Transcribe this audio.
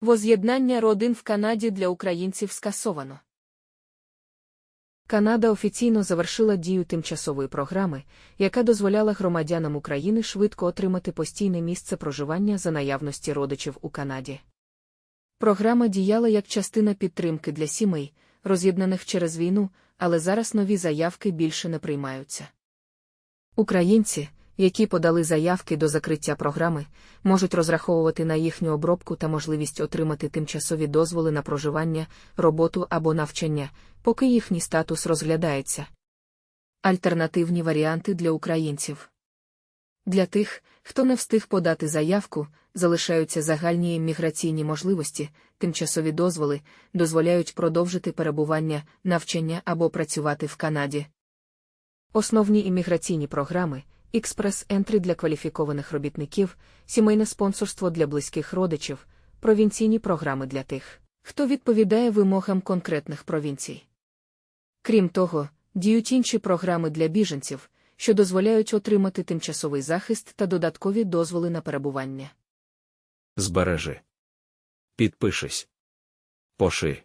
Воз'єднання родин в Канаді для українців скасовано. Канада офіційно завершила дію тимчасової програми, яка дозволяла громадянам України швидко отримати постійне місце проживання за наявності родичів у Канаді. Програма діяла як частина підтримки для сімей, роз'єднаних через війну, але зараз нові заявки більше не приймаються. Українці, які подали заявки до закриття програми, можуть розраховувати на їхню обробку та можливість отримати тимчасові дозволи на проживання, роботу або навчання, поки їхній статус розглядається. Альтернативні варіанти для українців. Для тих, хто не встиг подати заявку, залишаються загальні імміграційні можливості, тимчасові дозволи, дозволяють продовжити перебування, навчання або працювати в Канаді. Основні імміграційні програми, експрес-ентрі для кваліфікованих робітників, сімейне спонсорство для близьких родичів, провінційні програми для тих, хто відповідає вимогам конкретних провінцій. Крім того, діють інші програми для біженців, що дозволяють отримати тимчасовий захист та додаткові дозволи на перебування. Збережи. Підпишись. Поши.